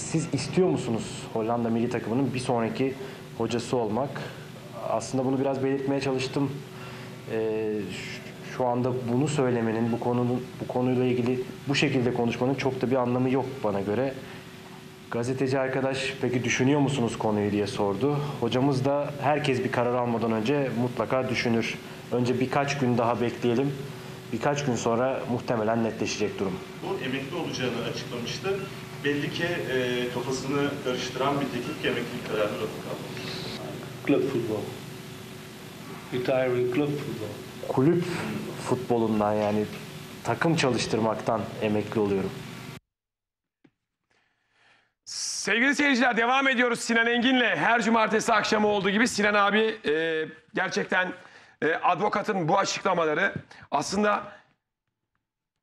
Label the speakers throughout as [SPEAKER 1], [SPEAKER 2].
[SPEAKER 1] siz istiyor musunuz Hollanda milli takımının bir sonraki hocası olmak? Aslında bunu biraz belirtmeye çalıştım. Ee, şu anda bunu söylemenin, bu konunun bu konuyla ilgili bu şekilde konuşmanın çok da bir anlamı yok bana göre. Gazeteci arkadaş peki düşünüyor musunuz konuyu diye sordu. Hocamız da herkes bir karar almadan önce mutlaka düşünür. Önce birkaç gün daha bekleyelim. Birkaç gün sonra muhtemelen netleşecek durum.
[SPEAKER 2] Bu emekli olacağını açıklamıştı. Belli ki e, kafasını karıştıran bir teknik emeklilik kararı Rafik almış.
[SPEAKER 3] Club football. Retiring club football.
[SPEAKER 1] Kulüp futbolundan yani takım çalıştırmaktan emekli oluyorum.
[SPEAKER 4] Sevgili seyirciler devam ediyoruz Sinan Engin'le. Her cumartesi akşamı olduğu gibi Sinan abi e, gerçekten e, advokatın bu açıklamaları aslında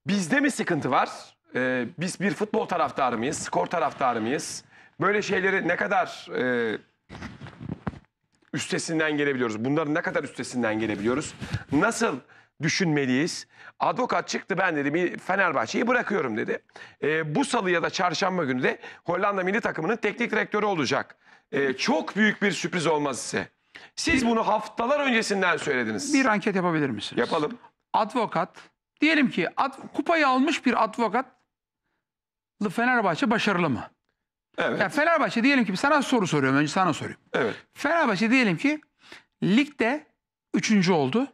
[SPEAKER 4] bizde mi sıkıntı var? E, biz bir futbol taraftarı mıyız? Skor taraftarı mıyız? Böyle şeyleri ne kadar e, üstesinden gelebiliyoruz? Bunların ne kadar üstesinden gelebiliyoruz? Nasıl düşünmeliyiz? Avukat çıktı ben dedi Fenerbahçe'yi bırakıyorum dedi. Ee, bu salı ya da çarşamba günü de Hollanda milli takımının teknik direktörü olacak. Ee, çok büyük bir sürpriz olmaz ise. Siz bunu haftalar öncesinden söylediniz.
[SPEAKER 5] Bir anket yapabilir misiniz?
[SPEAKER 4] Yapalım.
[SPEAKER 5] Advokat, diyelim ki ad- kupayı almış bir advokat Fenerbahçe başarılı mı?
[SPEAKER 4] Evet.
[SPEAKER 5] Ya Fenerbahçe diyelim ki sana soru soruyorum önce sana sorayım.
[SPEAKER 4] Evet.
[SPEAKER 5] Fenerbahçe diyelim ki ligde üçüncü oldu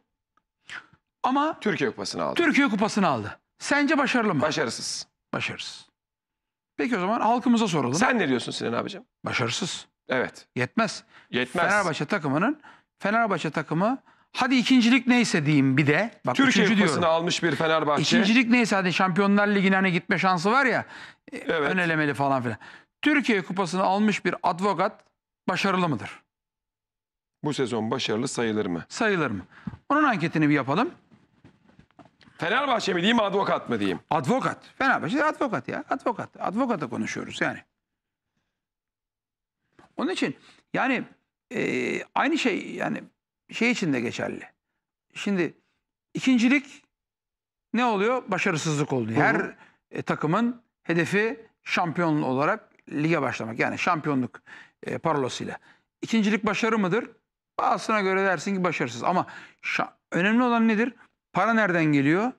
[SPEAKER 5] ama
[SPEAKER 4] Türkiye Kupası'nı aldı.
[SPEAKER 5] Türkiye kupasını aldı. Sence başarılı mı?
[SPEAKER 4] Başarısız.
[SPEAKER 5] Başarısız. Peki o zaman halkımıza soralım.
[SPEAKER 4] Sen ne diyorsun Sinan abicim?
[SPEAKER 5] Başarısız.
[SPEAKER 4] Evet.
[SPEAKER 5] Yetmez.
[SPEAKER 4] Yetmez.
[SPEAKER 5] Fenerbahçe takımının Fenerbahçe takımı hadi ikincilik neyse diyeyim bir de. Bak
[SPEAKER 4] Türkiye Kupası'nı
[SPEAKER 5] diyorum.
[SPEAKER 4] almış bir Fenerbahçe.
[SPEAKER 5] İkincilik neyse hadi Şampiyonlar Ligi'ne hani gitme şansı var ya. e,
[SPEAKER 4] Evet.
[SPEAKER 5] Ön elemeli falan filan. Türkiye kupasını almış bir advokat başarılı mıdır?
[SPEAKER 4] Bu sezon başarılı sayılır mı?
[SPEAKER 5] Sayılır mı? Onun anketini bir yapalım.
[SPEAKER 4] Fenerbahçe mi diyeyim avukat mı diyeyim?
[SPEAKER 5] Advokat. Fenerbahçe advokat ya. Advokat. Advokata konuşuyoruz yani. Onun için yani e, aynı şey yani şey için de geçerli. Şimdi ikincilik ne oluyor? Başarısızlık oluyor. Her e, takımın hedefi şampiyon olarak lige başlamak. Yani şampiyonluk e, parolasıyla. İkincilik başarı mıdır? Bazısına göre dersin ki başarısız. Ama önemli olan nedir? Para nereden geliyor?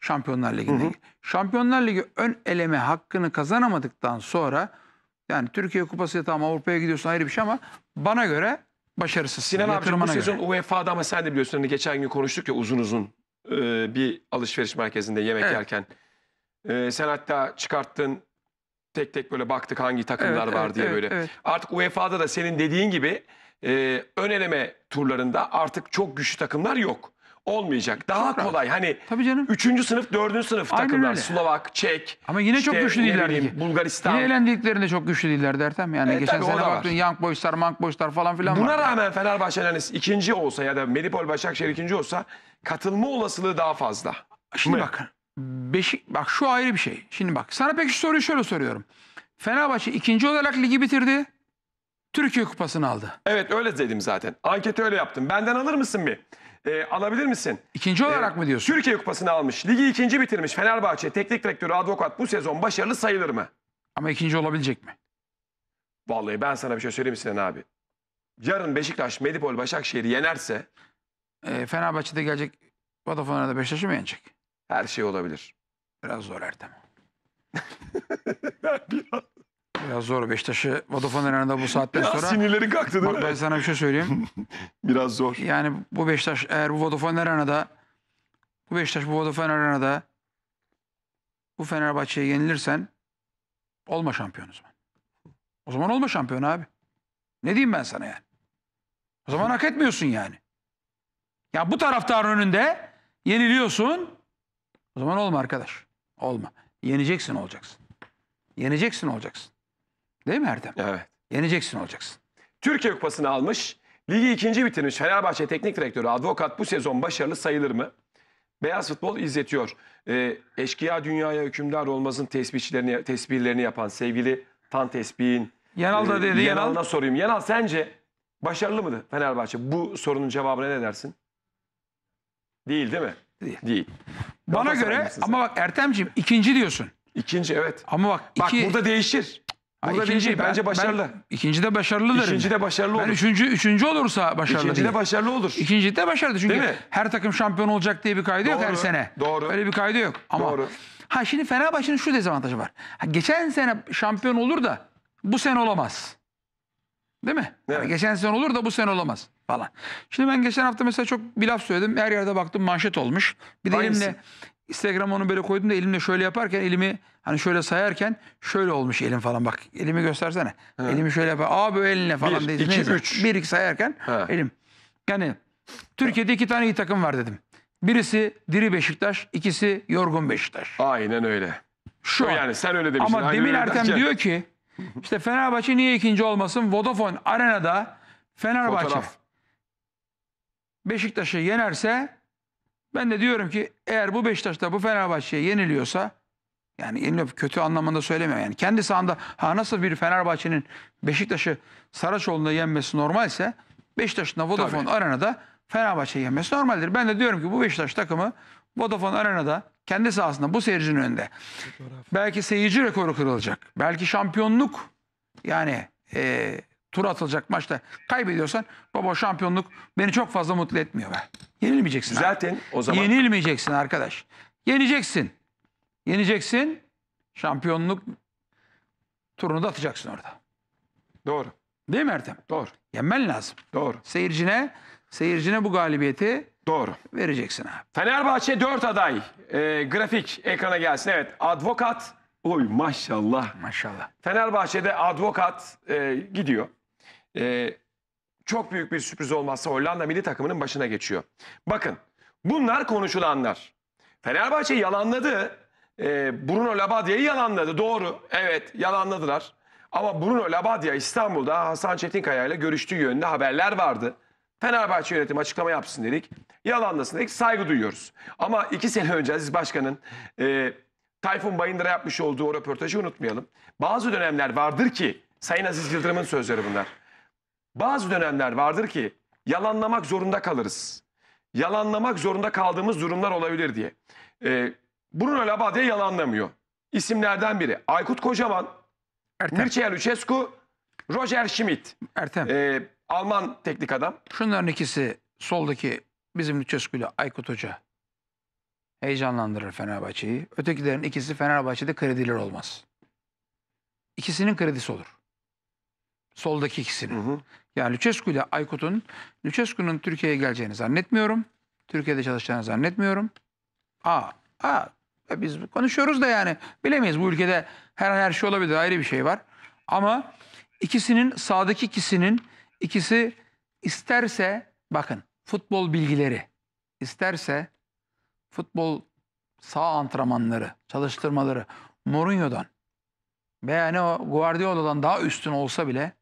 [SPEAKER 5] Şampiyonlar Ligi'nde. Şampiyonlar Ligi ön eleme hakkını kazanamadıktan sonra yani Türkiye Kupası tamam Avrupa'ya gidiyorsun ayrı bir şey ama bana göre başarısız.
[SPEAKER 4] Sinan abicim bu
[SPEAKER 5] göre.
[SPEAKER 4] sezon UEFA'da ama sen de biliyorsun hani geçen gün konuştuk ya uzun uzun e, bir alışveriş merkezinde yemek
[SPEAKER 5] Evet.
[SPEAKER 4] yerken. E, sen hatta çıkarttın tek tek böyle baktık hangi takımlar
[SPEAKER 5] Evet,
[SPEAKER 4] var
[SPEAKER 5] evet,
[SPEAKER 4] diye
[SPEAKER 5] evet,
[SPEAKER 4] böyle.
[SPEAKER 5] evet.
[SPEAKER 4] Artık UEFA'da da senin dediğin gibi e, ön eleme turlarında artık çok güçlü takımlar yok. Olmayacak. Daha
[SPEAKER 5] Çok rahat.
[SPEAKER 4] kolay. Hani
[SPEAKER 5] Tabii canım.
[SPEAKER 4] üçüncü sınıf, dördüncü sınıf
[SPEAKER 5] Aynen
[SPEAKER 4] takımlar.
[SPEAKER 5] öyle.
[SPEAKER 4] Slovak, Çek.
[SPEAKER 5] Ama yine çok
[SPEAKER 4] işte
[SPEAKER 5] güçlü
[SPEAKER 4] ne
[SPEAKER 5] değiller
[SPEAKER 4] bileyim,
[SPEAKER 5] ligi.
[SPEAKER 4] Bulgaristan.
[SPEAKER 5] Yine elendiklerinde çok güçlü değiller Ertem. Yani
[SPEAKER 4] E,
[SPEAKER 5] geçen sene baktın Young Boys'lar, Mank Boys'lar falan filan
[SPEAKER 4] Buna
[SPEAKER 5] var.
[SPEAKER 4] rağmen Fenerbahçe'nin hani ikinci olsa ya da Medipol Başakşehir ikinci olsa katılma olasılığı daha fazla.
[SPEAKER 5] Şimdi
[SPEAKER 4] mı?
[SPEAKER 5] bak. Beşik, bak şu ayrı bir şey. Şimdi bak sana peki şu soruyu şöyle soruyorum. Fenerbahçe ikinci olarak ligi bitirdi. Türkiye kupasını aldı.
[SPEAKER 4] Evet öyle dedim zaten. Anketi öyle yaptım. Benden alır mısın bir? Ee, alabilir misin?
[SPEAKER 5] İkinci olarak
[SPEAKER 4] Ee,
[SPEAKER 5] mı diyorsun?
[SPEAKER 4] Türkiye Kupası'nı almış. Ligi ikinci bitirmiş Fenerbahçe. Teknik direktörü Advokat bu sezon başarılı sayılır mı?
[SPEAKER 5] Ama ikinci olabilecek mi?
[SPEAKER 4] Vallahi ben sana bir şey söyleyeyim mi Sinan abi? Yarın Beşiktaş Medipol Başakşehir'i yenerse
[SPEAKER 5] Ee, Fenerbahçe'de gelecek Vodafone'da Beşiktaş'ı mı yenecek?
[SPEAKER 4] her şey olabilir.
[SPEAKER 5] Biraz zor Ertem. Biraz zor. Beşiktaş'ı Vodafone Arena'da bu saatten
[SPEAKER 4] Biraz
[SPEAKER 5] sonra...
[SPEAKER 4] sinirleri kalktı değil
[SPEAKER 5] Bak ben
[SPEAKER 4] mi?
[SPEAKER 5] sana bir şey söyleyeyim.
[SPEAKER 4] Biraz zor.
[SPEAKER 5] Yani bu Beşiktaş eğer bu Vodafone Arena'da bu Beşiktaş bu Vodafone Arena'da bu Fenerbahçe'ye yenilirsen olma şampiyon o zaman. O zaman olma şampiyon abi. Ne diyeyim ben sana yani? O zaman hak etmiyorsun yani. Ya bu taraftarın önünde yeniliyorsun. O zaman olma arkadaş. Olma. Yeneceksin olacaksın. Yeneceksin olacaksın. Değil mi Erdem?
[SPEAKER 4] Evet.
[SPEAKER 5] Yeneceksin olacaksın.
[SPEAKER 4] Türkiye Kupası'nı almış. Ligi ikinci bitirmiş Fenerbahçe Teknik Direktörü Advokat bu sezon başarılı sayılır mı? Beyaz futbol izletiyor. Ee, eşkıya dünyaya hükümdar olmazın tesbihçilerini, tesbihlerini yapan sevgili Tan Tesbih'in
[SPEAKER 5] Yanal da
[SPEAKER 4] e,
[SPEAKER 5] dedi. Yanal.
[SPEAKER 4] Yanal'ına sorayım. Yanal sence başarılı mıydı Fenerbahçe? Bu sorunun cevabına ne dersin? Değil değil mi?
[SPEAKER 5] Değil.
[SPEAKER 4] Değil.
[SPEAKER 5] Bana göre ama bak Ertemciğim ikinci diyorsun.
[SPEAKER 4] İkinci evet.
[SPEAKER 5] Ama bak,
[SPEAKER 4] Bak
[SPEAKER 5] iki,
[SPEAKER 4] burada değişir.
[SPEAKER 5] Ha,
[SPEAKER 4] Burada
[SPEAKER 5] ikinci-
[SPEAKER 4] değil, bence başarılı.
[SPEAKER 5] Ben, ikinci de başarılı derim.
[SPEAKER 4] İkinci de başarılı
[SPEAKER 5] Ben
[SPEAKER 4] olur.
[SPEAKER 5] üçüncü, üçüncü olursa başarılı
[SPEAKER 4] İkinci de başarılı olur.
[SPEAKER 5] İkinci de başarılı çünkü
[SPEAKER 4] Değil mi?
[SPEAKER 5] her takım şampiyon olacak diye bir kaydı yok
[SPEAKER 4] Doğru,
[SPEAKER 5] her sene.
[SPEAKER 4] doğru.
[SPEAKER 5] Öyle bir kaydı yok. Ama
[SPEAKER 4] Doğru.
[SPEAKER 5] ha şimdi Fenerbahçe'nin şu dezavantajı var. Ha, geçen sene şampiyon olur da bu sene olamaz. Değil mi?
[SPEAKER 4] Evet.
[SPEAKER 5] Yani geçen sene olur da bu sene olamaz falan. Şimdi ben geçen hafta mesela çok bir laf söyledim. Her yerde baktım manşet olmuş. Bir de elimle Instagram'a onu böyle koydum da elimle şöyle yaparken elimi hani şöyle sayarken şöyle olmuş elim falan bak. Elimi göstersene. Elimi şöyle yapar. Abi elinle falan.
[SPEAKER 4] Bir,
[SPEAKER 5] dedi.
[SPEAKER 4] iki,
[SPEAKER 5] Neyse.
[SPEAKER 4] üç.
[SPEAKER 5] Bir iki sayarken
[SPEAKER 4] Ha.
[SPEAKER 5] elim. Yani Türkiye'de iki tane iyi takım var dedim. Birisi diri Beşiktaş, ikisi yorgun Beşiktaş.
[SPEAKER 4] Aynen öyle.
[SPEAKER 5] Şu an.
[SPEAKER 4] Yani sen öyle demiştin.
[SPEAKER 5] Ama
[SPEAKER 4] aynen öyle
[SPEAKER 5] Ertem
[SPEAKER 4] derken-
[SPEAKER 5] diyor ki işte Fenerbahçe niye ikinci olmasın? Vodafone Arena'da Fenerbahçe
[SPEAKER 4] Fotoğraf.
[SPEAKER 5] Beşiktaş'ı yenerse ben de diyorum ki eğer bu Beşiktaş'ta bu Fenerbahçe'ye yeniliyorsa yani yeniliyor kötü anlamında söylemiyorum yani. Kendi sahanda ha nasıl bir Fenerbahçe'nin Beşiktaş'ı Saraçoğlu'nda yenmesi normalse Beşiktaş'ın da Vodafone
[SPEAKER 4] Tabii.
[SPEAKER 5] Arena'da Fenerbahçe'yi yenmesi normaldir. Ben de diyorum ki bu Beşiktaş takımı Vodafone Arena'da kendi sahasında bu seyircinin önünde belki seyirci rekoru kırılacak. Belki şampiyonluk yani e, tur atılacak maçta kaybediyorsan baba şampiyonluk beni çok fazla mutlu etmiyor be. Yenilmeyeceksin. abi.
[SPEAKER 4] Düzeltin o zaman.
[SPEAKER 5] Yenilmeyeceksin arkadaş. Yeneceksin. Yeneceksin. Şampiyonluk turunu da atacaksın orada.
[SPEAKER 4] Doğru.
[SPEAKER 5] Değil mi Ertem?
[SPEAKER 4] Doğru.
[SPEAKER 5] Yenmen lazım.
[SPEAKER 4] Doğru.
[SPEAKER 5] Seyircine seyircine bu galibiyeti
[SPEAKER 4] Doğru.
[SPEAKER 5] vereceksin abi.
[SPEAKER 4] Fenerbahçe 4 aday. Ee, grafik ekrana gelsin. Evet. Advokat. Oy maşallah.
[SPEAKER 5] Maşallah.
[SPEAKER 4] Fenerbahçe'de advokat e, gidiyor. E, çok büyük bir sürpriz olmazsa Hollanda milli takımının başına geçiyor. Bakın bunlar konuşulanlar. Fenerbahçe yalanladı. E, Bruno Labadya'yı yalanladı. Doğru. Evet yalanladılar. Ama Bruno Labadya İstanbul'da Hasan Çetinkaya ile görüştüğü yönünde haberler vardı. Fenerbahçe yönetimi açıklama yapsın dedik. Yalanlasın dedik. Saygı duyuyoruz. Ama iki sene önce Aziz Başkan'ın e, Tayfun Bayındır'a yapmış olduğu o röportajı unutmayalım. Bazı dönemler vardır ki, Sayın Aziz Yıldırım'ın sözleri bunlar. Bazı dönemler vardır ki yalanlamak zorunda kalırız. Yalanlamak zorunda kaldığımız durumlar olabilir diye. Ee, Bruno Labbadia yalanlamıyor. İsimlerden biri Aykut Kocaman,
[SPEAKER 5] Ertem.
[SPEAKER 4] Mircea Lucescu, Roger Schmidt.
[SPEAKER 5] Ertem.
[SPEAKER 4] Ee, Alman teknik adam.
[SPEAKER 5] Şunların ikisi soldaki bizim Lüçescu ile Aykut Hoca heyecanlandırır Fenerbahçe'yi. Ötekilerin ikisi Fenerbahçe'de krediler olmaz. İkisinin kredisi olur. Soldaki ikisinin. Yani Lüçescu ile Aykut'un Lüçescu'nun Türkiye'ye geleceğini zannetmiyorum. Türkiye'de çalışacağını zannetmiyorum. Aa, aa, e biz konuşuyoruz da yani bilemeyiz. Bu ülkede her an her şey olabilir ayrı bir şey var. Ama ikisinin sağdaki ikisinin ikisi isterse bakın futbol bilgileri isterse futbol sağ antrenmanları, çalıştırmaları Mourinho'dan veya ne o Guardiola'dan daha üstün olsa bile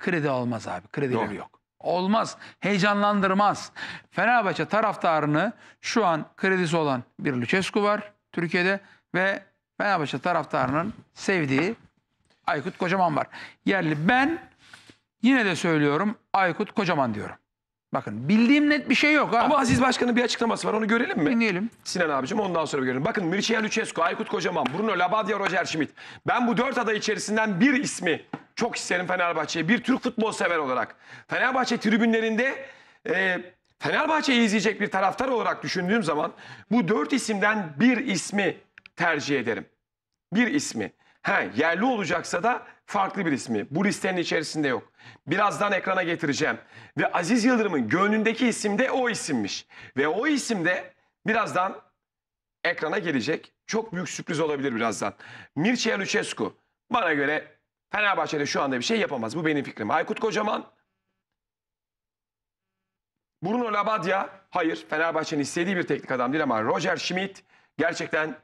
[SPEAKER 5] kredi almaz abi. Kredileri
[SPEAKER 4] Yok.
[SPEAKER 5] yok. Olmaz. Heyecanlandırmaz. Fenerbahçe taraftarını şu an kredisi olan bir Lucescu var Türkiye'de ve Fenerbahçe taraftarının sevdiği Aykut Kocaman var. Yerli ben yine de söylüyorum Aykut Kocaman diyorum. Bakın bildiğim net bir şey yok ha.
[SPEAKER 4] Ama Aziz Başkan'ın bir açıklaması var onu görelim mi?
[SPEAKER 5] dinleyelim.
[SPEAKER 4] Sinan abicim ondan sonra görelim. Bakın Mircea Lucescu, Aykut Kocaman, Bruno Labbadia, Roger Schmidt. Ben bu dört aday içerisinden bir ismi çok isterim Fenerbahçe'ye. Bir Türk futbol sever olarak. Fenerbahçe tribünlerinde e, Fenerbahçe'yi izleyecek bir taraftar olarak düşündüğüm zaman bu dört isimden bir ismi tercih ederim. Bir ismi. He, yerli olacaksa da farklı bir ismi. Bu listenin içerisinde yok. Birazdan ekrana getireceğim. Ve Aziz Yıldırım'ın gönlündeki isim de o isimmiş. Ve o isim de birazdan ekrana gelecek. Çok büyük sürpriz olabilir birazdan. Mircea Lucescu. Bana göre Fenerbahçe'de şu anda bir şey yapamaz. Bu benim fikrim. Aykut Kocaman. Bruno Labbadia. Hayır. Fenerbahçe'nin istediği bir teknik adam değil ama Roger Schmidt gerçekten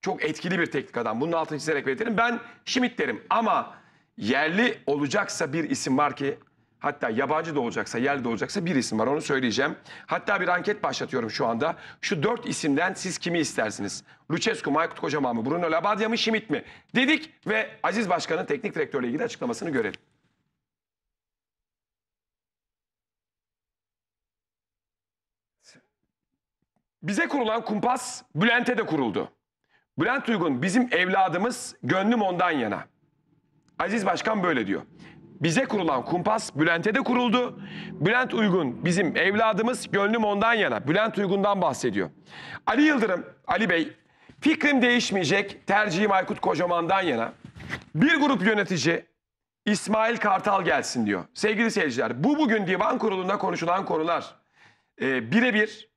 [SPEAKER 4] çok etkili bir teknik adam. Bunun altını çizerek belirtelim. Ben Schmidt derim ama yerli olacaksa bir isim var ki hatta yabancı da olacaksa yerli de olacaksa bir isim var onu söyleyeceğim. Hatta bir anket başlatıyorum şu anda. Şu dört isimden siz kimi istersiniz? Lucescu mu, Aykut Kocaman mı, Bruno Labbadia mı, Schmidt mi? Dedik ve Aziz Başkan'ın teknik direktörle ilgili açıklamasını görelim. Bize kurulan kumpas Bülent'e de kuruldu. Bülent Uygun bizim evladımız gönlüm ondan yana. Aziz Başkan böyle diyor. Bize kurulan kumpas Bülent'e de kuruldu. Bülent Uygun bizim evladımız, gönlüm ondan yana. Bülent Uygun'dan bahsediyor. Ali Yıldırım, Ali Bey, fikrim değişmeyecek, tercihim Aykut Kocaman'dan yana. Bir grup yönetici İsmail Kartal gelsin diyor. Sevgili seyirciler, bu bugün divan kurulunda konuşulan konular. Ee, birebir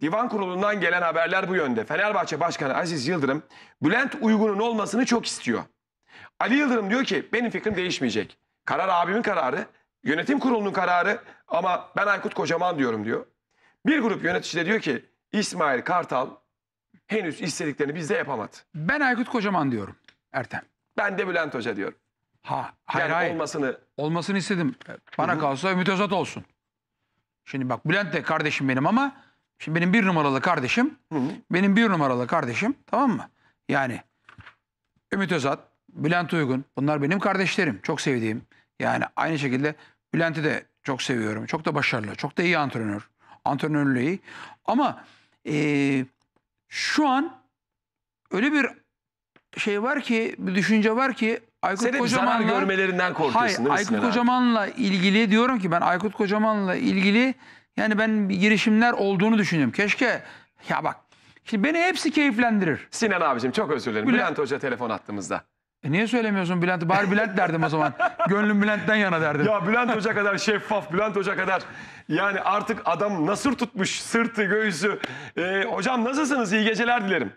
[SPEAKER 4] divan kurulundan gelen haberler bu yönde. Fenerbahçe Başkanı Aziz Yıldırım, Bülent Uygun'un olmasını çok istiyor. Ali Yıldırım diyor ki benim fikrim değişmeyecek. Karar abimin kararı, yönetim kurulunun kararı ama ben Aykut Kocaman diyorum diyor. Bir grup yönetici de diyor ki İsmail Kartal henüz istediklerini bizde yapamadı.
[SPEAKER 5] Ben Aykut Kocaman diyorum Ertem.
[SPEAKER 4] Ben de Bülent Hoca diyorum.
[SPEAKER 5] Ha, hayır
[SPEAKER 4] Yani
[SPEAKER 5] hayır.
[SPEAKER 4] olmasını
[SPEAKER 5] Olmasını istedim. Bana kalsa Ümit Özat olsun. Şimdi bak Bülent de kardeşim benim ama şimdi benim bir numaralı kardeşim. Benim bir numaralı kardeşim tamam mı? Yani Ümit Özat, Bülent Uygun bunlar benim kardeşlerim. Çok sevdiğim. Yani aynı şekilde Bülent'i de çok seviyorum. Çok da başarılı. Çok da iyi antrenör. Antrenörlüğü iyi. Ama eee, şu an öyle bir şey var ki, bir düşünce var ki Aykut
[SPEAKER 4] Senin
[SPEAKER 5] Kocaman'la
[SPEAKER 4] görmelerinden korkuyorsun
[SPEAKER 5] Hayır,
[SPEAKER 4] değil mi
[SPEAKER 5] Aykut
[SPEAKER 4] Sinan abi?
[SPEAKER 5] Kocaman'la ilgili diyorum ki ben Aykut Kocaman'la ilgili yani ben girişimler olduğunu düşünüyorum. Keşke ya bak şimdi beni hepsi keyiflendirir.
[SPEAKER 4] Sinan abicim çok özür dilerim.
[SPEAKER 5] Bülent-
[SPEAKER 4] Bülent Hoca telefon attığımızda.
[SPEAKER 5] E niye söylemiyorsun Bülent'i? Bari Bülent derdim o zaman. Gönlüm Bülent'ten yana derdim.
[SPEAKER 4] Ya Bülent Hoca kadar şeffaf, Bülent Hoca kadar yani artık adam nasır tutmuş sırtı, göğsü. Ee, hocam nasılsınız? İyi geceler dilerim.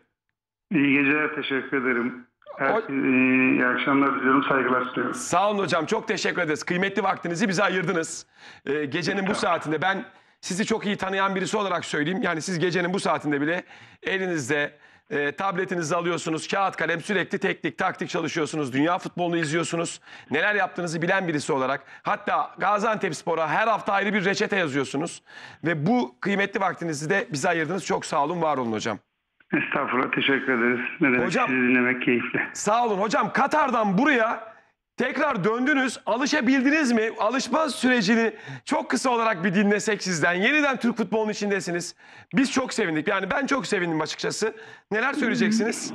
[SPEAKER 3] İyi geceler, teşekkür ederim. Her,
[SPEAKER 4] O-
[SPEAKER 3] e, iyi akşamlar diliyorum, saygılar sunuyorum.
[SPEAKER 4] Sağ olun hocam. Çok teşekkür ederiz. Kıymetli vaktinizi bize ayırdınız. Ee, gecenin bu saatinde ben sizi çok iyi tanıyan birisi olarak söyleyeyim. Yani siz gecenin bu saatinde bile elinizde e, tabletinizi alıyorsunuz. Kağıt kalem sürekli teknik, taktik çalışıyorsunuz. Dünya futbolunu izliyorsunuz. Neler yaptığınızı bilen birisi olarak. Hatta Gaziantepspor'a her hafta ayrı bir reçete yazıyorsunuz. Ve bu kıymetli vaktinizi de bize ayırdınız. Çok sağ olun, var olun hocam.
[SPEAKER 3] Estağfurullah, teşekkür ederiz. Ne demek,
[SPEAKER 4] Hocam-
[SPEAKER 3] sizi dinlemek keyifli.
[SPEAKER 4] Sağ olun hocam. Katar'dan buraya tekrar döndünüz. Alışabildiniz mi? Alışma sürecini çok kısa olarak bir dinlesek sizden. Yeniden Türk futbolunun içindesiniz. Biz çok sevindik. Yani ben çok sevindim açıkçası. Neler söyleyeceksiniz?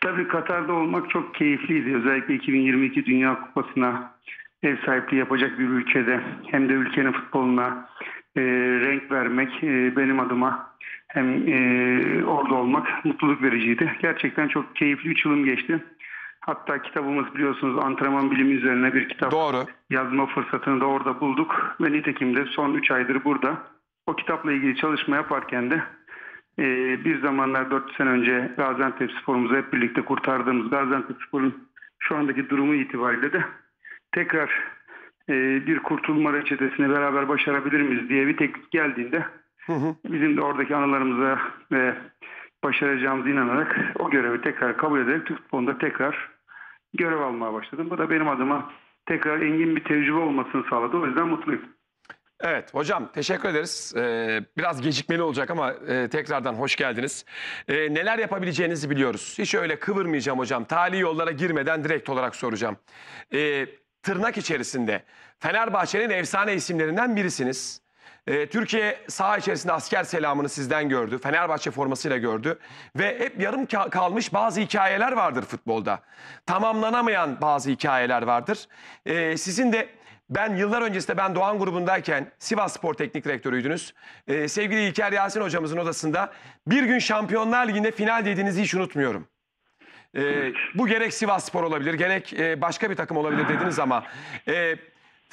[SPEAKER 3] Tabii Katar'da olmak çok keyifliydi. Özellikle 2022 Dünya Kupası'na ev sahipliği yapacak bir ülkede hem de ülkenin futboluna e, renk vermek e, benim adıma hem e, orada olmak mutluluk vericiydi. Gerçekten çok keyifli 3 yılım geçti. Hatta kitabımız biliyorsunuz antrenman bilimi üzerine bir kitap
[SPEAKER 4] Doğru.
[SPEAKER 3] yazma fırsatını da orada bulduk. Ve nitekim de son 3 aydır burada. O kitapla ilgili çalışma yaparken de e, bir zamanlar 4 sene önce Gaziantep sporumuzu hep birlikte kurtardığımız Gaziantep sporun şu andaki durumu itibariyle de tekrar e, bir kurtulma reçetesini beraber başarabilir miyiz diye bir teklif geldiğinde bizim de oradaki anılarımıza ve başaracağımıza inanarak o görevi tekrar kabul ederek Türk futbolunda tekrar görev almaya başladım. Bu da benim adıma tekrar engin bir tecrübe olmasını sağladı. O yüzden mutluyum.
[SPEAKER 4] Evet hocam teşekkür ederiz. Ee, biraz gecikmeli olacak ama e, tekrardan hoş geldiniz. Ee, neler yapabileceğinizi biliyoruz. Hiç öyle kıvırmayacağım hocam. Tali yollara girmeden direkt olarak soracağım. Ee, tırnak içerisinde Fenerbahçe'nin efsane isimlerinden birisiniz. Ee, Türkiye saha içerisinde asker selamını sizden gördü. Fenerbahçe formasıyla gördü. Ve hep yarım ka- kalmış bazı hikayeler vardır futbolda. Tamamlanamayan bazı hikayeler vardır. Ee, sizin de ben yıllar öncesinde ben Doğan grubundayken Sivas Spor Teknik Direktörüydünüz. Ee, sevgili İlker Yasin hocamızın odasında bir gün Şampiyonlar Ligi'nde final dediğinizi hiç unutmuyorum. Ee, bu gerek Sivas Spor olabilir, gerek e, başka bir takım olabilir dediniz ama e,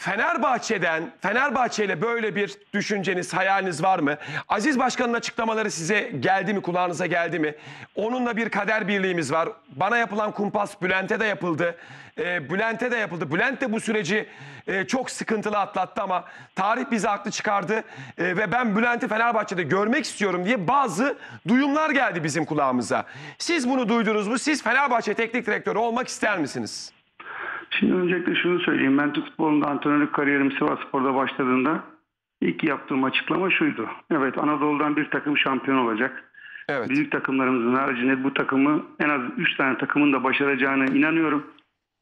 [SPEAKER 4] Fenerbahçe'den, Fenerbahçe ile böyle bir düşünceniz, hayaliniz var mı? Aziz Başkan'ın açıklamaları size geldi mi, kulağınıza geldi mi? Onunla bir kader birliğimiz var. Bana yapılan kumpas Bülent'e de yapıldı. E, Bülent'e de yapıldı. Bülent de bu süreci e, çok sıkıntılı atlattı ama tarih bizi haklı çıkardı. E, ve ben Bülent'i Fenerbahçe'de görmek istiyorum diye bazı duyumlar geldi bizim kulağımıza. Siz bunu duydunuz mu? Siz Fenerbahçe teknik direktörü olmak ister misiniz?
[SPEAKER 3] Şimdi öncelikle şunu söyleyeyim. Ben Türk futbolunda antrenörlük kariyerim Sivas Spor'da başladığında ilk yaptığım açıklama şuydu. Evet Anadolu'dan bir takım şampiyon olacak.
[SPEAKER 4] Evet.
[SPEAKER 3] Büyük takımlarımızın haricinde bu takımı en az 3 tane takımın da başaracağına inanıyorum.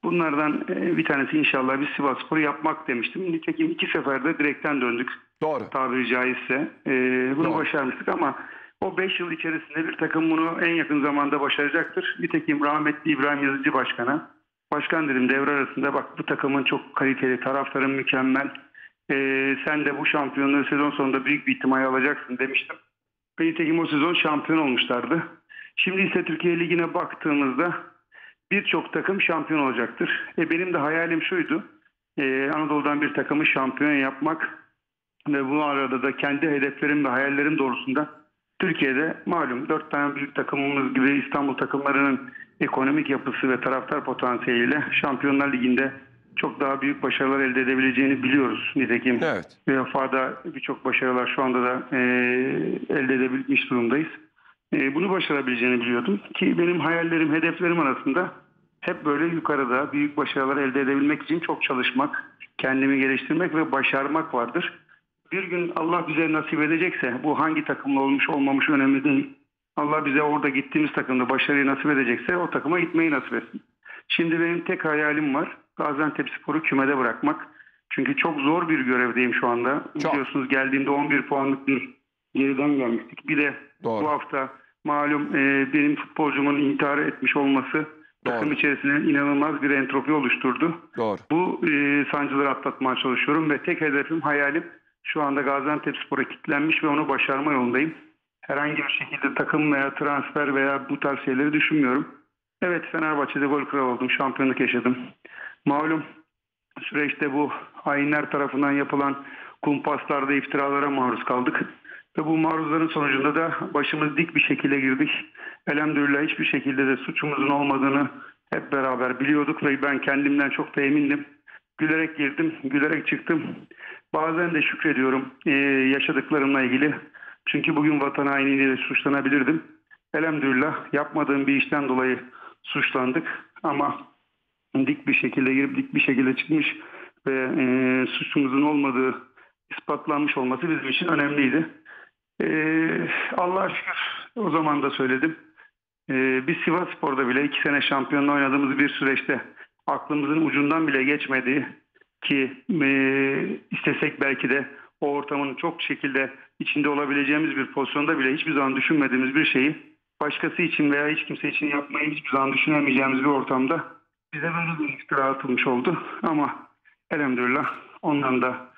[SPEAKER 3] Bunlardan e, bir tanesi inşallah bir Sivas Spor'u yapmak demiştim. Nitekim iki seferde direkten döndük
[SPEAKER 4] Doğru.
[SPEAKER 3] tabiri caizse. E, bunu
[SPEAKER 4] Doğru.
[SPEAKER 3] başarmıştık ama o 5 yıl içerisinde bir takım bunu en yakın zamanda başaracaktır. Nitekim rahmetli İbrahim Yazıcı Başkan'a Başkan dedim devre arasında bak bu takımın çok kaliteli, taraftarın mükemmel. Ee, sen de bu şampiyonluğu sezon sonunda büyük bir ihtimalle alacaksın demiştim. Ve nitekim o sezon şampiyon olmuşlardı. Şimdi ise Türkiye Ligi'ne baktığımızda birçok takım şampiyon olacaktır. E benim de hayalim şuydu. e, Anadolu'dan bir takımı şampiyon yapmak ve bu arada da kendi hedeflerim ve hayallerim doğrusunda Türkiye'de malum dört tane büyük takımımız gibi İstanbul takımlarının ekonomik yapısı ve taraftar potansiyeliyle Şampiyonlar Ligi'nde çok daha büyük başarılar elde edebileceğini biliyoruz. Nitekim
[SPEAKER 4] Evet.
[SPEAKER 3] UEFA'da birçok başarılar şu anda da e, elde edebilmiş durumdayız. E, bunu başarabileceğini biliyordum ki benim hayallerim, hedeflerim arasında hep böyle yukarıda büyük başarılar elde edebilmek için çok çalışmak, kendimi geliştirmek ve başarmak vardır. Bir gün Allah bize nasip edecekse bu hangi takımla olmuş olmamış önemli değil. Allah bize orada gittiğimiz takımda başarıyı nasip edecekse o takıma gitmeyi nasip etsin. Şimdi benim tek hayalim var. Gaziantep Spor'u kümede bırakmak. Çünkü çok zor bir görevdeyim şu anda.
[SPEAKER 4] Çok.
[SPEAKER 3] Biliyorsunuz geldiğimde 11 puanlık bir geriden gelmiştik. Bir de
[SPEAKER 4] Doğru.
[SPEAKER 3] bu hafta malum e, benim futbolcumun intihar etmiş olması takım içerisinde inanılmaz bir entropi oluşturdu.
[SPEAKER 4] Doğru.
[SPEAKER 3] Bu e, sancıları atlatmaya çalışıyorum ve tek hedefim, hayalim şu anda Gaziantep Spor'a kilitlenmiş ve onu başarma yolundayım. Herhangi bir şekilde takım veya transfer veya bu tarz şeyleri düşünmüyorum. Evet Fenerbahçe'de gol kralı oldum, şampiyonluk yaşadım. Malum süreçte bu hainler tarafından yapılan kumpaslarda iftiralara maruz kaldık. Ve bu maruzların sonucunda da başımız dik bir şekilde girdik. Elhamdülillah hiçbir şekilde de suçumuzun olmadığını hep beraber biliyorduk ve ben kendimden çok da emindim. Gülerek girdim, gülerek çıktım. Bazen de şükrediyorum eee, yaşadıklarımla ilgili. Çünkü bugün vatan hainliğiyle suçlanabilirdim. Elhamdülillah yapmadığım bir işten dolayı suçlandık. Ama dik bir şekilde girip dik bir şekilde çıkmış ve eee, suçumuzun olmadığı ispatlanmış olması bizim için önemliydi. Eee Allah'a şükür o zaman da söyledim. Ee, biz Sivas Spor'da bile iki sene şampiyonla oynadığımız bir süreçte aklımızın ucundan bile geçmediği ki e, istesek belki de o ortamın çok şekilde içinde olabileceğimiz bir pozisyonda bile hiçbir zaman düşünmediğimiz bir şeyi başkası için veya hiç kimse için yapmayı hiçbir zaman düşünemeyeceğimiz bir ortamda bize böyle bir iftira atılmış oldu. Ama elhamdülillah ondan da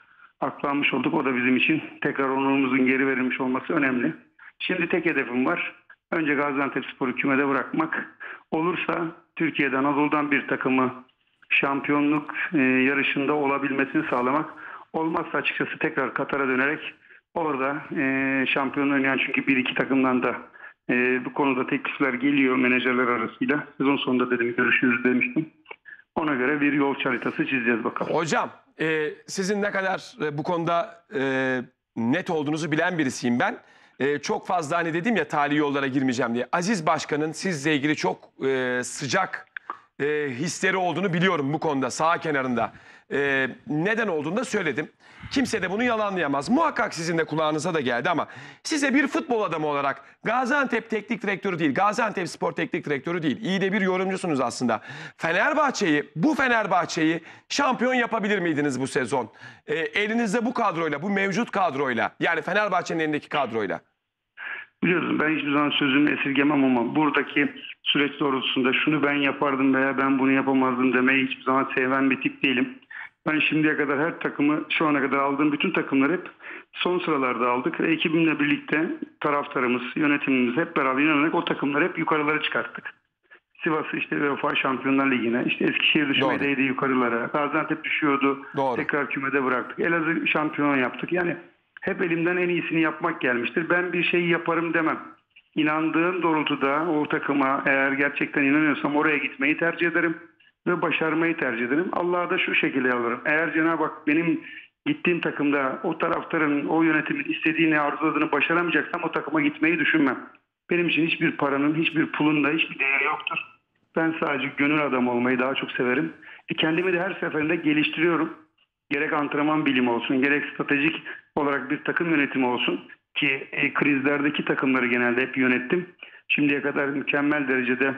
[SPEAKER 3] aklanmış olduk. O da bizim için tekrar onurumuzun geri verilmiş olması önemli. Şimdi tek hedefim var. Önce Gaziantep Spor'u kümede bırakmak. Olursa Türkiye'de Anadolu'dan bir takımı şampiyonluk e, yarışında olabilmesini sağlamak. Olmazsa açıkçası tekrar Katar'a dönerek orada e, şampiyonluğu oynayan çünkü bir iki takımdan da e, bu konuda teklifler geliyor menajerler arasıyla. Sezon sonunda dedim görüşürüz demiştim. Ona göre bir yol haritası çizeceğiz bakalım.
[SPEAKER 4] Hocam e, sizin ne kadar e, bu konuda e, net olduğunuzu bilen birisiyim ben. E, çok fazla hani dedim ya tali yollara girmeyeceğim diye. Aziz Başkan'ın sizle ilgili çok e, sıcak e, hisleri olduğunu biliyorum bu konuda sağ kenarında. E, neden olduğunu da söyledim. Kimse de bunu yalanlayamaz. Muhakkak sizin de kulağınıza da geldi ama size bir futbol adamı olarak Gaziantep teknik direktörü değil, Gaziantep Spor teknik direktörü değil. İyi de bir yorumcusunuz aslında. Fenerbahçe'yi, bu Fenerbahçe'yi şampiyon yapabilir miydiniz bu sezon? E, elinizde bu kadroyla, bu mevcut kadroyla yani Fenerbahçe'nin elindeki kadroyla.
[SPEAKER 3] Biliyorsun ben hiçbir zaman sözümü esirgemem ama buradaki süreç doğrultusunda şunu ben yapardım veya ben bunu yapamazdım demeyi hiçbir zaman seven bir tip değilim. Ben şimdiye kadar her takımı şu ana kadar aldığım bütün takımları hep son sıralarda aldık. Ekibimle birlikte taraftarımız, yönetimimiz hep beraber inanarak o takımları hep yukarılara çıkarttık. Sivas'ı işte UEFA Şampiyonlar Ligi'ne, işte Eskişehir düşmedeydi yukarılara, Gaziantep düşüyordu,
[SPEAKER 4] Doğru.
[SPEAKER 3] tekrar kümede bıraktık. Elazığ şampiyon yaptık. Yani hep elimden en iyisini yapmak gelmiştir. Ben bir şeyi yaparım demem. İnandığım doğrultuda o takıma eğer gerçekten inanıyorsam oraya gitmeyi tercih ederim ve başarmayı tercih ederim. Allah'a da şu şekilde yalvarırım. Eğer Cenab-ı Hak benim gittiğim takımda o taraftarın, o yönetimin istediğini, arzuladığını başaramayacaksam o takıma gitmeyi düşünmem. Benim için hiçbir paranın, hiçbir pulun da hiçbir değeri yoktur. Ben sadece gönül adamı olmayı daha çok severim. E kendimi de her seferinde geliştiriyorum. Gerek antrenman bilimi olsun, gerek stratejik olarak bir takım yönetimi olsun ki e, krizlerdeki takımları genelde hep yönettim. Şimdiye kadar mükemmel derecede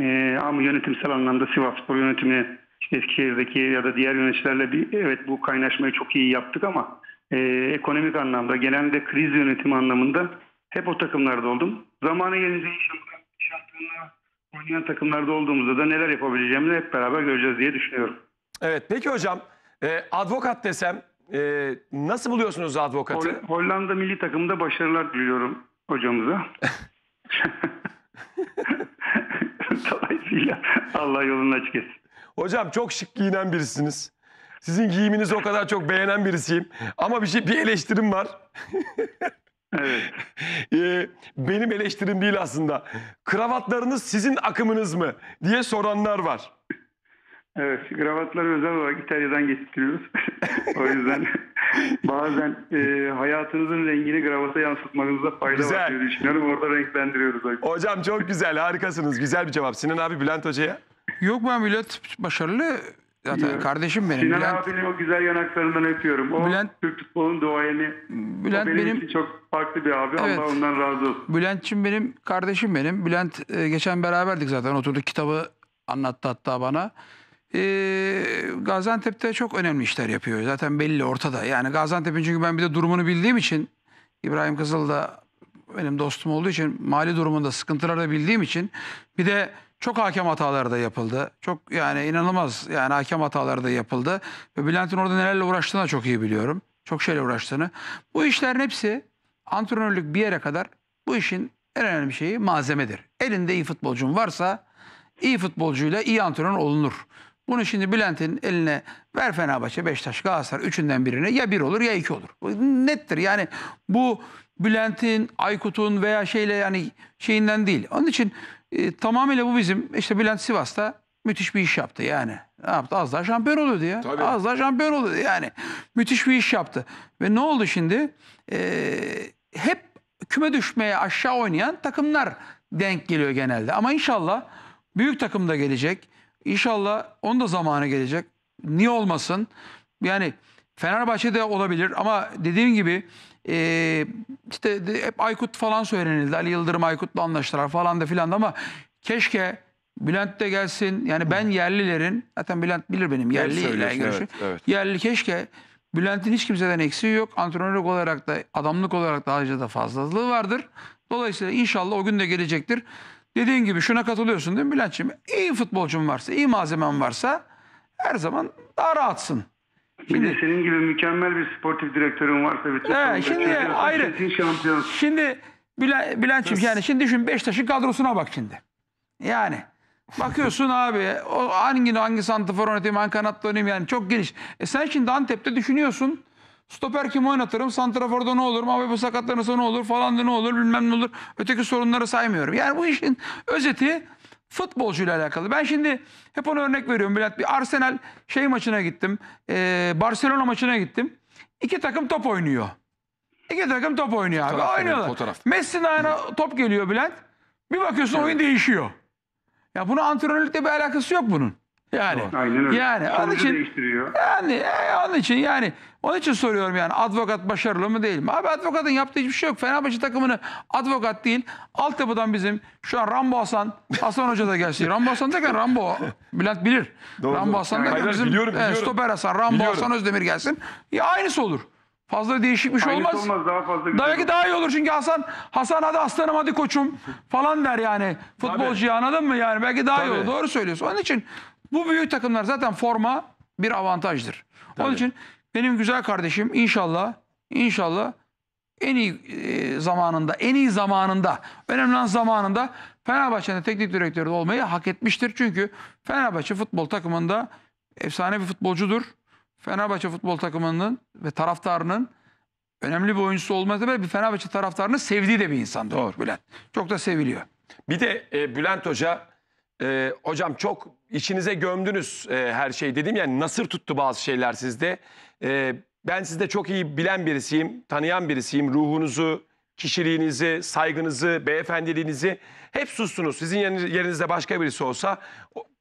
[SPEAKER 3] e, ama yönetimsel anlamda Sivasspor yönetimini işte Eskişehir'deki ya da diğer yöneticilerle bir evet bu kaynaşmayı çok iyi yaptık ama e, ekonomik anlamda genelde kriz yönetimi anlamında hep o takımlarda oldum. Zamanı gelince inşallah şampiyonluğa oynayan takımlarda olduğumuzda da neler yapabileceğimizi hep beraber göreceğiz diye düşünüyorum.
[SPEAKER 4] Evet peki hocam e, advokat desem e, nasıl buluyorsunuz advokatı?
[SPEAKER 3] Hol- Hollanda milli takımında başarılar diliyorum hocamıza. Dolayısıyla Allah yolunu açık etsin.
[SPEAKER 4] Hocam çok şık giyinen birisiniz. Sizin giyiminizi o kadar çok beğenen birisiyim. Ama bir şey bir eleştirim var.
[SPEAKER 3] Evet.
[SPEAKER 4] Ee, benim eleştirim değil aslında. Kravatlarınız sizin akımınız mı diye soranlar var.
[SPEAKER 3] Evet, kravatları özel olarak İtalya'dan getiriyoruz. o yüzden bazen e, hayatınızın rengini gravata yansıtmanızda fayda
[SPEAKER 4] Güzel.
[SPEAKER 3] var diye düşünüyorum. Orada renklendiriyoruz.
[SPEAKER 4] Hocam çok güzel, harikasınız. Güzel bir cevap. Sinan abi Bülent Hoca'ya.
[SPEAKER 5] Yok ben Bülent başarılı. Zaten
[SPEAKER 3] Evet.
[SPEAKER 5] kardeşim benim.
[SPEAKER 3] Sinan
[SPEAKER 5] Bülent,
[SPEAKER 3] abinin o güzel yanaklarından öpüyorum. O
[SPEAKER 5] Bülent-
[SPEAKER 3] Türk futbolunun doğayeni.
[SPEAKER 5] Bülent
[SPEAKER 3] o benim,
[SPEAKER 5] benim
[SPEAKER 3] için çok farklı bir abi.
[SPEAKER 5] Evet.
[SPEAKER 3] Allah ondan razı olsun.
[SPEAKER 5] Bülent'çim benim kardeşim benim. Bülent e, geçen beraberdik zaten oturduk kitabı anlattı hatta bana. E, Gaziantep'te çok önemli işler yapıyor. Zaten belli ortada. Yani Gaziantep'in çünkü ben bir de durumunu bildiğim için İbrahim Kızıl da benim dostum olduğu için mali durumunda sıkıntıları da bildiğim için bir de çok hakem hataları da yapıldı. Çok yani inanılmaz yani hakem hataları da yapıldı. Ve Bülent'in orada nelerle uğraştığını da çok iyi biliyorum. Çok şeyle uğraştığını. Bu işlerin hepsi antrenörlük bir yere kadar bu işin en önemli şeyi malzemedir. Elinde iyi futbolcun varsa iyi futbolcuyla iyi antrenör olunur. Bunu şimdi Bülent'in eline ver Fenerbahçe, Beşiktaş, Galatasaray üçünden birine ya bir olur ya iki olur. Bu nettir. Yani bu Bülent'in, Aykut'un veya şeyle yani şeyinden değil. Onun için e, tamamıyla bu bizim işte Bülent Sivas'ta müthiş bir iş yaptı yani. Ne yaptı? Az daha şampiyon oluyordu ya.
[SPEAKER 4] Tabii.
[SPEAKER 5] Az daha şampiyon oluyordu yani. Müthiş bir iş yaptı. Ve ne oldu şimdi? Ee, hep küme düşmeye aşağı oynayan takımlar denk geliyor genelde. Ama inşallah büyük takım da gelecek. İnşallah onun da zamanı gelecek. Niye olmasın? Yani Fenerbahçe'de olabilir ama dediğim gibi e, işte de- hep Aykut falan söylenildi. Ali Yıldırım Aykut'la anlaştılar falan da filan da ama keşke Bülent de gelsin. Yani ben yerlilerin zaten Bülent bilir benim yerli ile görüşü.
[SPEAKER 4] evet, evet.
[SPEAKER 5] Yerli keşke Bülent'in hiç kimseden eksiği yok. Antrenörlük olarak da adamlık olarak da ayrıca da fazlalığı vardır. Dolayısıyla inşallah o gün de gelecektir. Dediğin gibi şuna katılıyorsun değil mi Bülent'ciğim? İyi futbolcun varsa, iyi malzemen varsa her zaman daha rahatsın.
[SPEAKER 3] Bir de
[SPEAKER 5] Şimdi,
[SPEAKER 3] senin gibi mükemmel bir sportif direktörün varsa bir
[SPEAKER 5] He,
[SPEAKER 3] takımda
[SPEAKER 5] şimdi ayrı. şimdi Bülent, Bülent'ciğim yani şimdi düşün Beşiktaş'ın kadrosuna bak şimdi. Yani bakıyorsun abi o hangi hangi santrafor oynatayım hangi kanatta oynayayım yani çok geniş. E sen şimdi Antep'te düşünüyorsun. Stoper kim oynatırım? Santrafor'da ne olur? Bu sakatlanırsa ne olur? Falan da ne olur? Bilmem ne olur? Öteki sorunları saymıyorum. Yani bu işin özeti futbolcuyla alakalı. Ben şimdi hep ona örnek veriyorum Bülent. Bir Arsenal şey maçına gittim. Ee, Barcelona maçına gittim. İki takım top oynuyor. İki takım top oynuyor abi.
[SPEAKER 4] Fotoğraf
[SPEAKER 5] Oynuyorlar.
[SPEAKER 4] fotoğraf.
[SPEAKER 5] Messi'nin ayağına top geliyor Bülent. Bir bakıyorsun oyun değişiyor. Ya bunun antrenörlükle bir alakası yok bunun. Yani.
[SPEAKER 3] Aynen öyle.
[SPEAKER 5] Yani onun için
[SPEAKER 3] değiştiriyor.
[SPEAKER 5] yani e, onun için yani onun için soruyorum yani advokat başarılı mı değil mi? Abi advokatın yaptığı hiçbir şey yok. Fenerbahçe takımını advokat değil. Altyapıdan bizim şu an Rambo Hasan, Hasan Hoca da gelsin. Rambo Hasan derken Rambo, Bülent bilir.
[SPEAKER 4] Doğru,
[SPEAKER 5] Rambo
[SPEAKER 4] doğru.
[SPEAKER 5] Hasan derken
[SPEAKER 4] hayır,
[SPEAKER 5] bizim
[SPEAKER 4] biliyorum, biliyorum.
[SPEAKER 5] stoper Hasan, Rambo
[SPEAKER 4] Biliyorum.
[SPEAKER 5] Hasan Özdemir gelsin. Ya aynısı olur. Fazla değişik bir şey
[SPEAKER 3] Aynısı
[SPEAKER 5] olmaz.
[SPEAKER 3] olmaz daha fazla güzel
[SPEAKER 5] Belki
[SPEAKER 3] olur.
[SPEAKER 5] daha iyi olur çünkü Hasan Hasan hadi aslanım hadi koçum falan der yani. Futbolcuya anladın mı yani? Belki daha iyi
[SPEAKER 4] Tabii.
[SPEAKER 5] olur. Doğru söylüyorsun. Onun için bu büyük takımlar zaten forma bir avantajdır. Onun için benim güzel kardeşim inşallah inşallah en iyi e, zamanında, en iyi zamanında, önemli olan zamanında Fenerbahçe'nin teknik direktörü olmayı hak etmiştir. Çünkü Fenerbahçe futbol takımında efsane bir futbolcudur. Fenerbahçe futbol takımının ve taraftarının önemli bir oyuncusu olmasa bile bir Fenerbahçe taraftarının sevdiği de bir insandır.
[SPEAKER 4] Doğru.
[SPEAKER 5] Bülent. Çok da seviliyor.
[SPEAKER 4] Bir de e, Bülent Hoca, e, hocam çok içinize gömdünüz e, her şeyi dedim yani nasır tuttu bazı şeyler sizde. E, ben sizde çok iyi bilen birisiyim, tanıyan birisiyim. Ruhunuzu, kişiliğinizi, saygınızı, beyefendiliğinizi hep sustunuz. Sizin yeriniz- yerinizde başka birisi olsa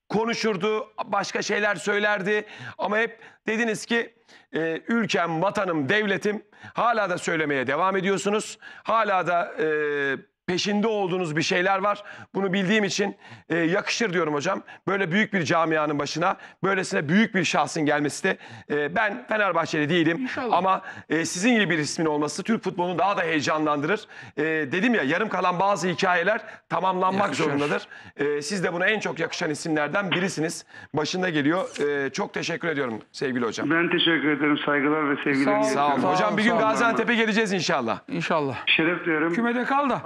[SPEAKER 4] konuşurdu, başka şeyler söylerdi. Ama hep dediniz ki e, ülkem, vatanım, devletim hala da söylemeye devam ediyorsunuz. Hala da e, peşinde olduğunuz bir şeyler var. Bunu bildiğim için e, yakışır diyorum hocam. Böyle büyük bir camianın başına böylesine büyük bir şahsın gelmesi de e, ben Fenerbahçeli değilim
[SPEAKER 5] İnşallah.
[SPEAKER 4] ama e, sizin gibi bir ismin olması Türk futbolunu daha da heyecanlandırır. E, dedim ya yarım kalan bazı hikayeler tamamlanmak
[SPEAKER 5] Yakışır.
[SPEAKER 4] zorundadır. E, siz de buna en çok yakışan isimlerden birisiniz. Başında geliyor. E, çok teşekkür ediyorum sevgili hocam.
[SPEAKER 3] Ben teşekkür ederim. Saygılar ve sevgiler.
[SPEAKER 5] Sağ ol.
[SPEAKER 4] Sağ olun.
[SPEAKER 5] Sağ ol,
[SPEAKER 4] Hocam bir gün. Gaziantep'e geleceğiz inşallah.
[SPEAKER 5] İnşallah.
[SPEAKER 3] Şeref duyarım.
[SPEAKER 5] Kümede kal da.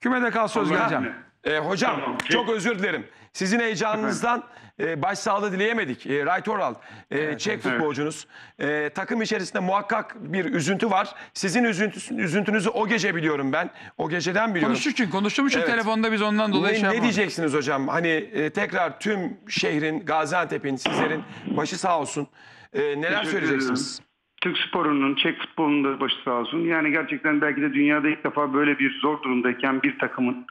[SPEAKER 5] Kümede kal söz
[SPEAKER 3] Allah'a
[SPEAKER 5] geleceğim.
[SPEAKER 4] E, hocam
[SPEAKER 3] Tamam.
[SPEAKER 4] çok özür dilerim. Sizin heyecanınızdan e, başsağlığı dileyemedik. E, Right Oral, e, Çek futbolcunuz. E, takım içerisinde muhakkak bir üzüntü var. Sizin üzüntünüzü o gece biliyorum ben. O geceden biliyorum.
[SPEAKER 5] Konuştuk çünkü için
[SPEAKER 4] Evet.
[SPEAKER 5] telefonda biz ondan dolayı
[SPEAKER 4] Ne,
[SPEAKER 5] şey
[SPEAKER 4] ne diyeceksiniz hocam? Hani e, tekrar tüm şehrin, Gaziantep'in, sizlerin başı sağ olsun. E, neler
[SPEAKER 3] Teşekkür
[SPEAKER 4] söyleyeceksiniz?
[SPEAKER 3] Türk sporunun, Çek futbolunun da başı sağ olsun. Yani gerçekten belki de dünyada ilk defa böyle bir zor durumdayken bir takımın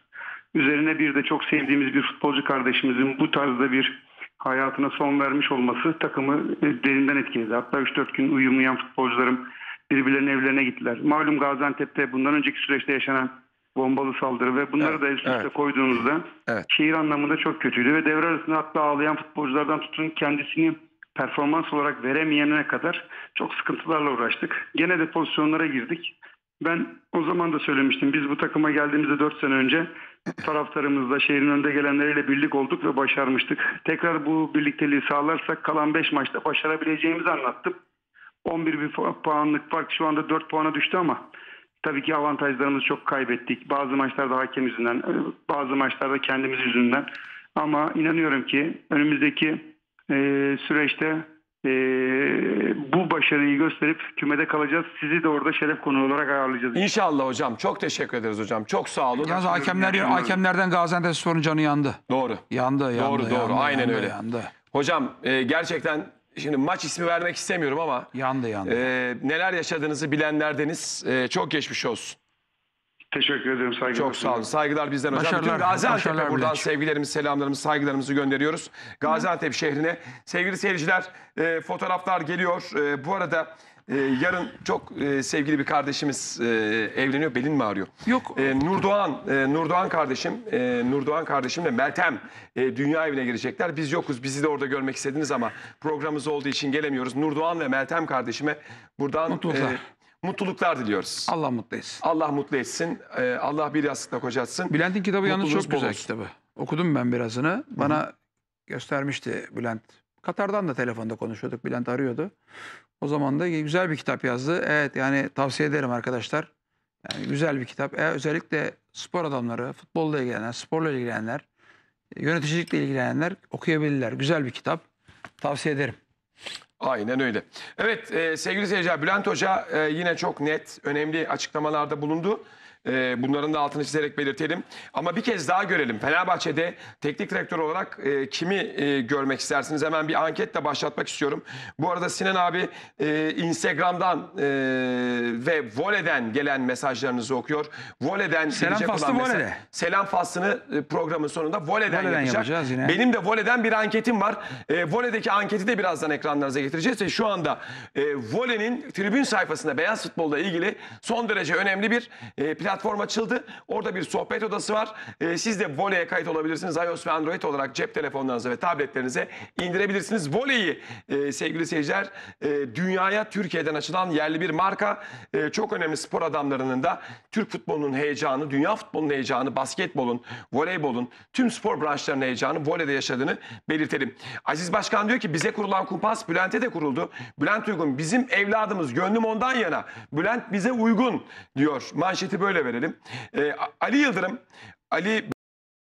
[SPEAKER 3] üzerine bir de çok sevdiğimiz bir futbolcu kardeşimizin bu tarzda bir hayatına son vermiş olması takımı e, derinden etkiledi. Hatta 3-4 gün uyumayan futbolcularım birbirlerinin evlerine gittiler. Malum Gaziantep'te bundan önceki süreçte yaşanan bombalı saldırı ve bunları
[SPEAKER 4] Evet,
[SPEAKER 3] da üst üste
[SPEAKER 4] evet.
[SPEAKER 3] koyduğunuzda
[SPEAKER 4] Evet.
[SPEAKER 3] şehir anlamında çok kötüydü ve devre arasında hatta ağlayan futbolculardan tutun kendisini performans olarak veremeyene kadar çok sıkıntılarla uğraştık. Gene de pozisyonlara girdik. Ben o zaman da söylemiştim. Biz bu takıma geldiğimizde 4 sene önce taraftarımızla şehrin önde gelenleriyle birlik olduk ve başarmıştık. Tekrar bu birlikteliği sağlarsak kalan 5 maçta başarabileceğimizi anlattım. 11 bir pu- puanlık fark şu anda 4 puana düştü ama tabii ki avantajlarımızı çok kaybettik. Bazı maçlarda hakem yüzünden, bazı maçlarda kendimiz yüzünden. Ama inanıyorum ki önümüzdeki e, süreçte e, bu başarıyı gösterip kümede kalacağız. Sizi de orada şeref konuğu olarak ağırlayacağız.
[SPEAKER 4] İnşallah hocam. Çok teşekkür ederiz hocam. Çok sağ olun.
[SPEAKER 5] Yalnız hakemler, hakemlerden Gaziantep Spor'un canı yandı.
[SPEAKER 4] Doğru.
[SPEAKER 5] Yandı, yandı.
[SPEAKER 4] Doğru, doğru.
[SPEAKER 5] yandı,
[SPEAKER 4] Aynen
[SPEAKER 5] yandı,
[SPEAKER 4] öyle.
[SPEAKER 5] Yandı,
[SPEAKER 4] Hocam e, gerçekten şimdi maç ismi vermek istemiyorum ama
[SPEAKER 5] yandı. yandı.
[SPEAKER 4] e, neler yaşadığınızı bilenlerdeniz. E, çok geçmiş olsun.
[SPEAKER 3] Teşekkür ederim. Saygılar.
[SPEAKER 4] Çok sağ olun. Saygılar bizden hocam.
[SPEAKER 5] Başarılar,
[SPEAKER 4] Bütün Gaziantep'e
[SPEAKER 5] başarılar
[SPEAKER 4] buradan
[SPEAKER 5] Bülent.
[SPEAKER 4] sevgilerimizi, selamlarımızı, saygılarımızı gönderiyoruz. Gaziantep şehrine. Sevgili seyirciler e, fotoğraflar geliyor. E, bu arada e, yarın çok e, sevgili bir kardeşimiz e, evleniyor. Belin mi ağrıyor?
[SPEAKER 5] Yok.
[SPEAKER 4] E, Nurdoğan, e, Nurdoğan kardeşim, e, Nurdoğan kardeşimle Meltem e, dünya evine girecekler. Biz yokuz. Bizi de orada görmek istediniz ama programımız olduğu için gelemiyoruz. Nurdoğan ve Meltem kardeşime buradan
[SPEAKER 5] Mutluluklar.
[SPEAKER 4] e, mutluluklar diliyoruz.
[SPEAKER 5] Allah mutlu etsin.
[SPEAKER 4] Allah mutlu etsin. Ee, Allah bir yastıkla kocatsın.
[SPEAKER 5] Bülent'in kitabı yalnız
[SPEAKER 4] Mutluluğunuz
[SPEAKER 5] çok
[SPEAKER 4] bol
[SPEAKER 5] güzel
[SPEAKER 4] olsun.
[SPEAKER 5] kitabı. Okudum ben birazını. Bana göstermişti Bülent. Katar'dan da telefonda konuşuyorduk. Bülent arıyordu. O zaman da güzel bir kitap yazdı. Evet yani tavsiye ederim arkadaşlar. Yani güzel bir kitap. E, özellikle spor adamları, futbolla ilgilenenler, sporla ilgilenenler, yöneticilikle ilgilenenler okuyabilirler. Güzel bir kitap. Tavsiye ederim.
[SPEAKER 4] Aynen öyle. Evet e, sevgili seyirciler Bülent Hoca e, yine çok net, önemli açıklamalarda bulundu. E, bunların da altını çizerek belirtelim. Ama bir kez daha görelim. Fenerbahçe'de teknik direktör olarak e, kimi e, görmek istersiniz? Hemen bir anketle başlatmak istiyorum. Bu arada Sinan abi e, Instagram'dan e, ve Vole'den gelen mesajlarınızı okuyor. Vole'den
[SPEAKER 5] Selam faslı Vole'de.
[SPEAKER 4] Selam faslını e, programın sonunda Vole'den,
[SPEAKER 5] Vole'den
[SPEAKER 4] yapacak.
[SPEAKER 5] yapacağız yine.
[SPEAKER 4] Benim de Vole'den bir anketim var. E, Vole'deki anketi de birazdan ekranlarınıza getireceğiz. Ve şu anda e, Vole'nin tribün sayfasında beyaz futbolla ilgili son derece önemli bir e, platform açıldı. Orada bir sohbet odası var. E, siz de Vole'ye kayıt olabilirsiniz. iOS ve Android olarak cep telefonlarınıza ve tabletlerinize indirebilirsiniz. Vole'yi e, sevgili seyirciler e, dünyaya Türkiye'den açılan yerli bir marka. E, çok önemli spor adamlarının da Türk futbolunun heyecanı, dünya futbolunun heyecanı, basketbolun, voleybolun, tüm spor branşlarının heyecanı voleyde yaşadığını belirtelim. Aziz Başkan diyor ki bize kurulan kumpas Bülent'e de kuruldu. Bülent Uygun bizim evladımız gönlüm ondan yana. Bülent bize uygun diyor. Manşeti böyle verelim. E, Ali Yıldırım Ali